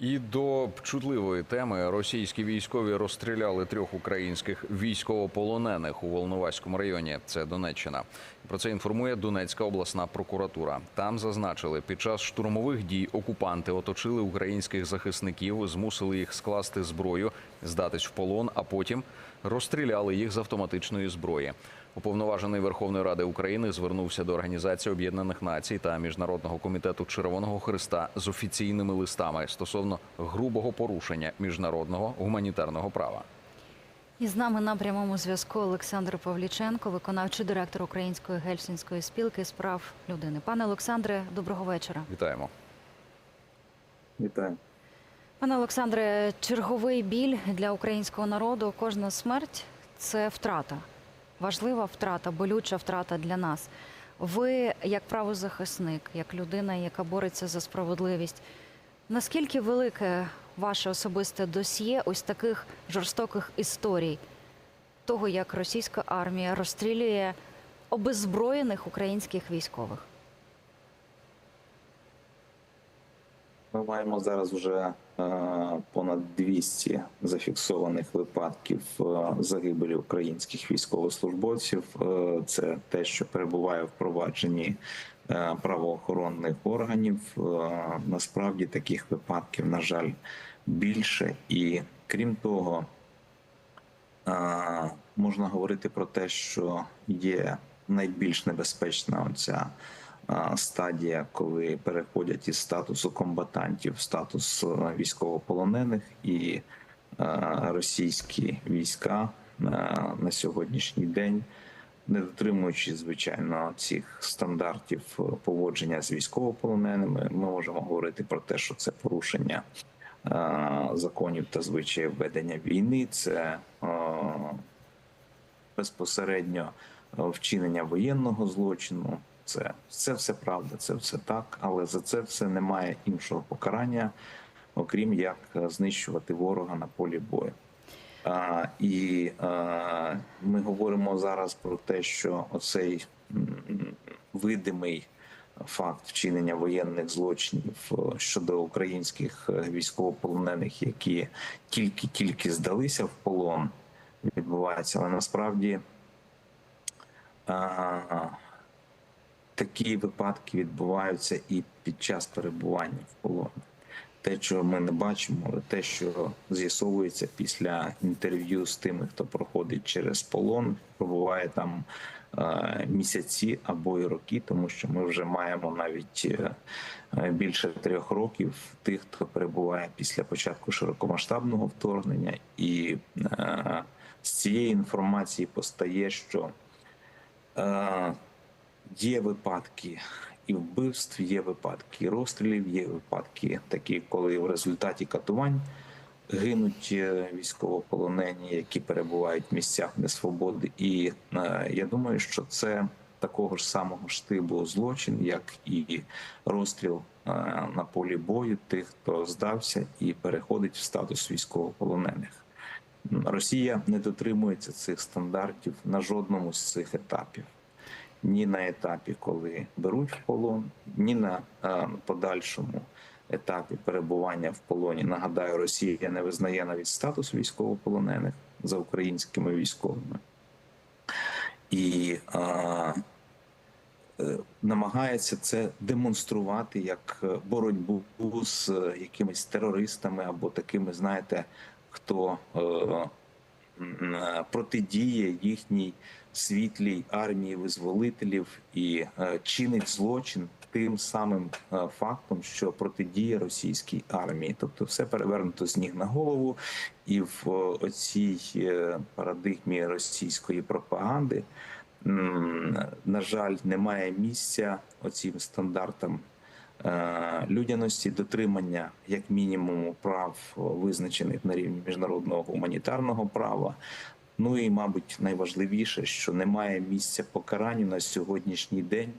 І до чутливої теми російські військові розстріляли трьох українських військовополонених у Волноваському районі. Це Донеччина. Про це інформує Донецька обласна прокуратура. Там зазначили, під час штурмових дій окупанти оточили українських захисників, змусили їх скласти зброю, здатись в полон, а потім розстріляли їх з автоматичної зброї. Уповноважений Верховної Ради України звернувся до Організації Об'єднаних Націй та Міжнародного комітету Червоного Христа з офіційними листами стосовно грубого порушення міжнародного гуманітарного права. І з нами на прямому зв'язку Олександр Павліченко, виконавчий директор Української гельсінської спілки з прав людини. Пане Олександре, доброго вечора. Вітаємо. Вітаю. Пане Олександре, черговий біль для українського народу. Кожна смерть це втрата, важлива втрата, болюча втрата для нас. Ви, як правозахисник, як людина, яка бореться за справедливість, наскільки велике ваше особисте досьє ось таких жорстоких історій, того, як російська армія розстрілює обеззброєних українських військових? Ми маємо зараз вже е, понад 200 зафіксованих випадків е, загибелі українських військовослужбовців. Е, Це те, що перебуває в провадженні правоохоронних органів. Насправді таких випадків, на жаль, більше. І крім того, можна говорити про те, що є найбільш небезпечна оця стадія, коли переходять із статусу комбатантів в статус е, військовополонених, і е, російські війська е, на сьогоднішній день, не дотримуючи звичайно цих стандартів поводження з військовополоненими, ми можемо говорити про те, що це порушення законів та звичаїв ведення війни. Це безпосередньо вчинення воєнного злочину. Це, це все правда, це все так, але за це все немає іншого покарання, окрім як е, знищувати ворога на полі бою. А, і а, ми говоримо зараз про те, що оцей видимий факт вчинення воєнних злочинів е, щодо українських е, військовополонених, які тільки-тільки здалися в полон, відбувається, але насправді а, такі випадки відбуваються і під час перебування в полоні. Те, що ми не бачимо, але те, що з'ясовується після інтерв'ю з тими, хто проходить через полон, пробуває там е, місяці або і роки, тому що ми вже маємо навіть е, більше трьох років тих, хто перебуває після початку широкомасштабного вторгнення, і е, з цієї інформації постає, що е, є випадки і вбивств, є випадки розстрілів, є випадки такі, коли в результаті катувань гинуть е, військовополонені, які перебувають в місцях несвободи. І е, я думаю, що це такого ж самого штибу злочин, як і розстріл е, на полі бою тих, хто здався і переходить в статус військовополонених. Росія не дотримується цих стандартів на жодному з цих етапів. Ні на етапі, коли беруть в полон, ні на е, подальшому етапі перебування в полоні. Нагадаю, Росія не визнає навіть статус військовополонених за українськими військовими і е, е, намагається це демонструвати як боротьбу з е, якимись терористами або такими, знаєте, хто е, протидіє їхній світлій армії визволителів і е, чинить злочин тим самим е, фактом, що протидіє російській армії, тобто все перевернуто з ніг на голову, і в е, оцій е, парадигмі російської пропаганди, на жаль, немає місця оцім стандартам е, людяності, дотримання як мінімуму прав, е, визначених на рівні міжнародного гуманітарного права. Ну і, мабуть, найважливіше, що немає місця покаранню на сьогоднішній день,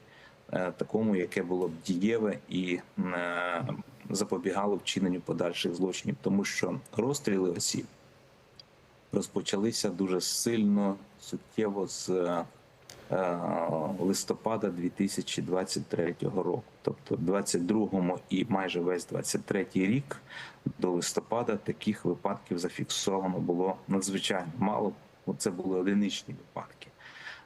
е, такому, яке було б дієве і е, запобігало вчиненню подальших злочинів, тому що розстріли осіб розпочалися дуже сильно, суттєво з е, е, листопада 2023 року. Тобто 22-му і майже весь 23-й рік до листопада таких випадків зафіксовано було надзвичайно мало. Це були одиничні випадки.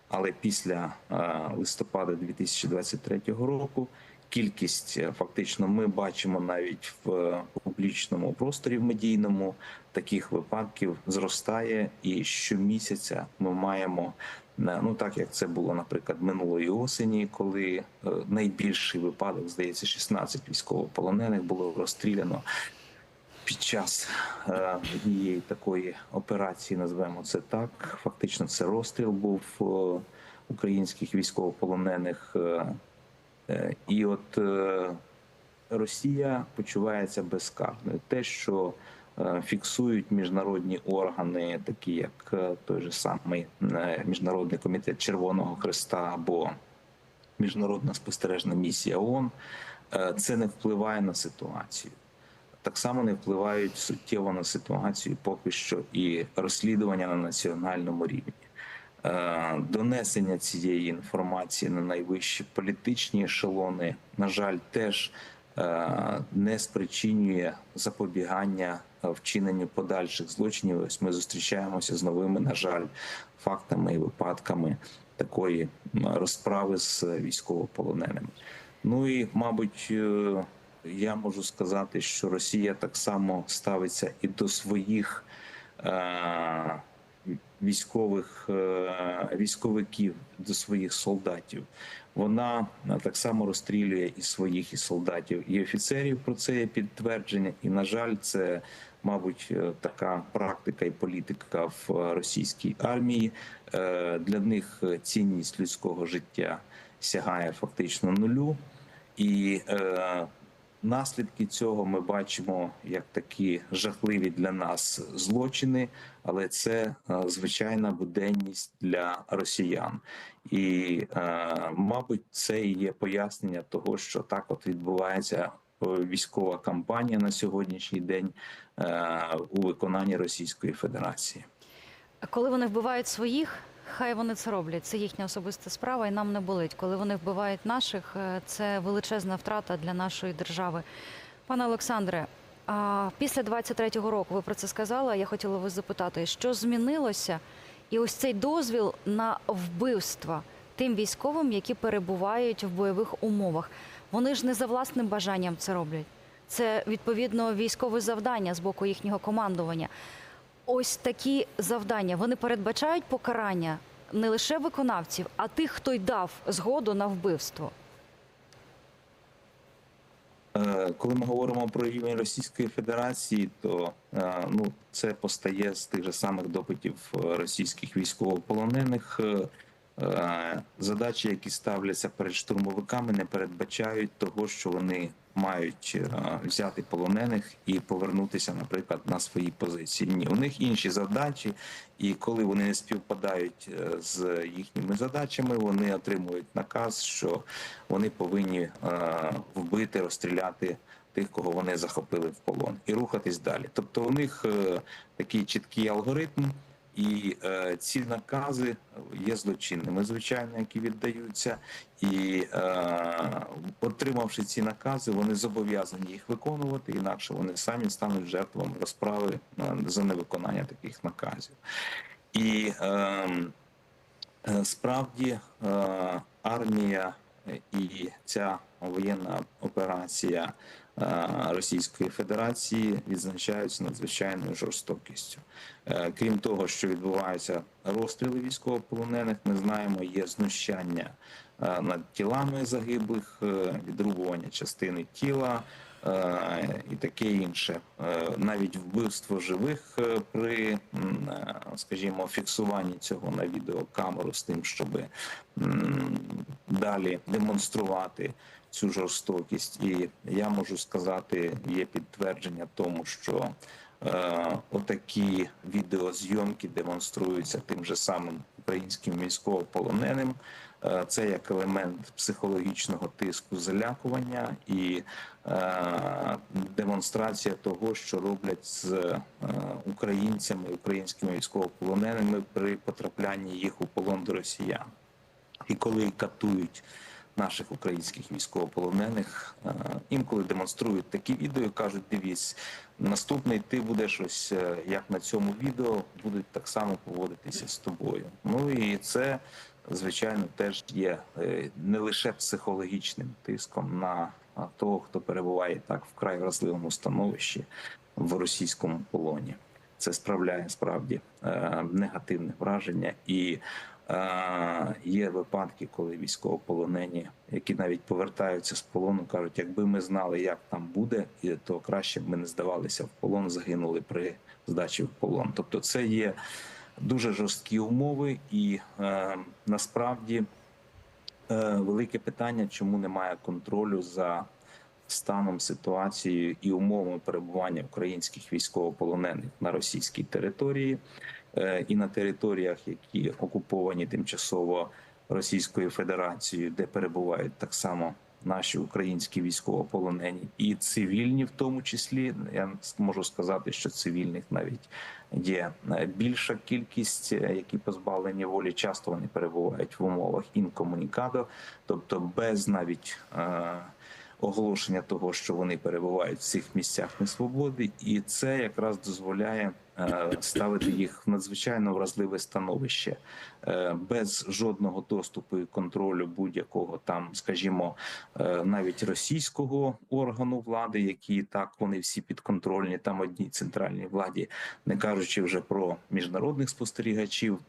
Але після е, листопада 2023 року кількість е, фактично ми бачимо навіть в е, публічному просторі в медійному таких випадків зростає, і щомісяця ми маємо е, ну так як це було, наприклад, минулої осені, коли е, найбільший випадок, здається, 16 військовополонених було розстріляно під час е, однієї такої операції, назвемо це так. Фактично, це розстріл був е, українських військовополонених. І от Росія почувається безкарною. Те, що фіксують міжнародні органи, такі як е, той же самий е, Міжнародний комітет Червоного Христа або Міжнародна спостережна місія ООН, е, це не впливає на ситуацію так само не впливають суттєво на ситуацію поки що і розслідування на національному рівні. Е, Донесення цієї інформації на найвищі політичні ешелони, на жаль, теж е, не спричинює запобігання е, вчиненню подальших злочинів. Ось ми зустрічаємося з новими, на жаль, фактами і випадками такої розправи з військовополоненими. Ну і, мабуть, е, я можу сказати, що Росія так само ставиться і до своїх е, військових е, військовиків, до своїх солдатів. Вона так само розстрілює і своїх, і солдатів, і офіцерів. Про це є підтвердження. І на жаль, це. Мабуть, е, така практика і політика в е, російській армії Е, для них цінність людського життя сягає фактично нулю, і наслідки цього ми бачимо як такі жахливі для нас злочини, але це е, звичайна буденність для росіян. І, е, мабуть, це і є пояснення того, що так от відбувається е, військова кампанія на сьогоднішній день у виконанні Російської Федерації. Коли вони вбивають своїх, хай вони це роблять. Це їхня особиста справа, і нам не болить. Коли вони вбивають наших, е, це величезна втрата для нашої держави. Пане Олександре, а після 23-го року ви про це сказали. Я хотіла вас запитати, що змінилося, і ось цей дозвіл на вбивства тим військовим, які перебувають в бойових умовах. Вони ж не за власним бажанням це роблять. Це відповідно військове завдання з боку їхнього командування. Ось такі завдання вони передбачають покарання не лише виконавців, а тих, хто й дав згоду на вбивство. Е, Коли ми говоримо про рівень Російської Федерації, то е, ну це постає з тих же самих допитів е, російських військовополонених. Е, Задачі, які ставляться перед штурмовиками, не передбачають того, що вони мають е, взяти полонених і повернутися, наприклад, на свої позиції. Ні, у них інші задачі, і коли вони не співпадають е, з їхніми задачами, вони отримують наказ, що вони повинні вбити, розстріляти тих, кого вони захопили в полон, і рухатись далі. Тобто, у них такий чіткий алгоритм. І е, ці накази є злочинними, звичайно, які віддаються, і е, отримавши ці накази, вони зобов'язані їх виконувати, інакше вони самі стануть жертвами розправи е, за невиконання таких наказів. І е, е, справді е, армія і ця воєнна операція е, Російської Федерації відзначаються надзвичайною жорстокістю. Е, Крім того, що відбуваються розстріли військовополонених, ми знаємо, є знущання е, над тілами загиблих, відрубування частини тіла. І таке інше, навіть вбивство живих при, скажімо, фіксуванні цього на відеокамеру з тим, щоб далі демонструвати цю жорстокість. І я можу сказати, є підтвердження тому, що е, отакі відеозйомки демонструються тим же самим українським військовополоненим. Е, Це як елемент психологічного тиску залякування і е, демонстрація того, що роблять з е, українцями, українськими військовополоненими при потраплянні їх у полон до росіян. І коли катують наших українських військовополонених, е, інколи демонструють такі відео, кажуть: дивись, наступний ти будеш ось е, як на цьому відео, будуть так само поводитися з тобою. Ну і це, звичайно, теж є е, не лише психологічним тиском на того, хто перебуває так вкрай вразливому становищі в російському полоні. Це справляє справді негативне враження і Є випадки, коли військовополонені, які навіть повертаються з полону, кажуть, якби ми знали, як там буде, то краще б ми не здавалися в полон, загинули при здачі в полон. Тобто, це є дуже жорсткі умови, і е, насправді е, велике питання, чому немає контролю за станом, ситуацією і умовами перебування українських військовополонених на російській території і на територіях, які окуповані тимчасово Російською Федерацією, де перебувають так само наші українські військовополонені, і цивільні, в тому числі я можу сказати, що цивільних навіть є е, більша кількість, е, які позбавлені волі. Часто вони перебувають в умовах інкомунікадо, тобто без навіть. е, Оголошення того, що вони перебувають в цих місцях несвободи, і це якраз дозволяє е, ставити їх в надзвичайно вразливе становище е, без жодного доступу і контролю будь-якого там, скажімо, е, навіть російського органу влади, які так вони всі підконтрольні, там одній центральній владі, не кажучи вже про міжнародних спостерігачів,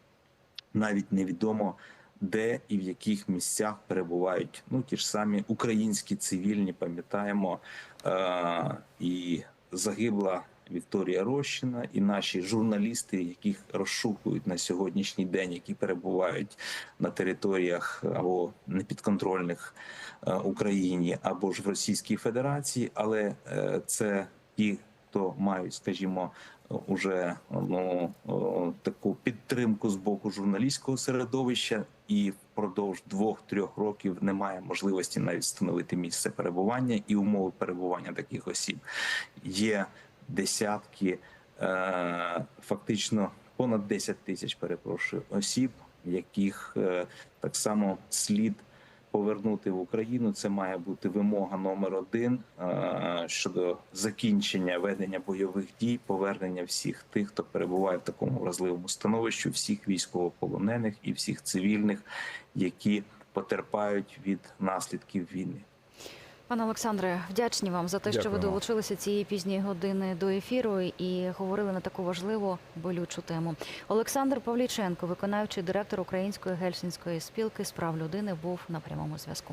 навіть невідомо. Де і в яких місцях перебувають ну ті ж самі українські цивільні, пам'ятаємо, е- і загибла Вікторія Рощина, і наші журналісти, яких розшукують на сьогоднішній день, які перебувають на територіях або непідконтрольних е, Україні, або ж в Російській Федерації, але е, це ті, хто мають, скажімо, уже ну таку підтримку з боку журналістського середовища, і впродовж двох-трьох років немає можливості навіть встановити місце перебування і умови перебування таких осіб. Є десятки, е, фактично понад 10 тисяч, перепрошую, осіб, яких е, так само слід повернути в Україну. Це має бути вимога номер один е, щодо закінчення ведення бойових дій, повернення всіх тих, хто перебуває в такому вразливому становищі, всіх військовополонених і всіх цивільних, які потерпають від наслідків війни. Пане Олександре, вдячні вам за те, що ви долучилися цієї пізньої години до ефіру і говорили на таку важливу болючу тему. Олександр Павліченко, виконавчий директор Української гельсінської спілки з прав людини, був на прямому зв'язку.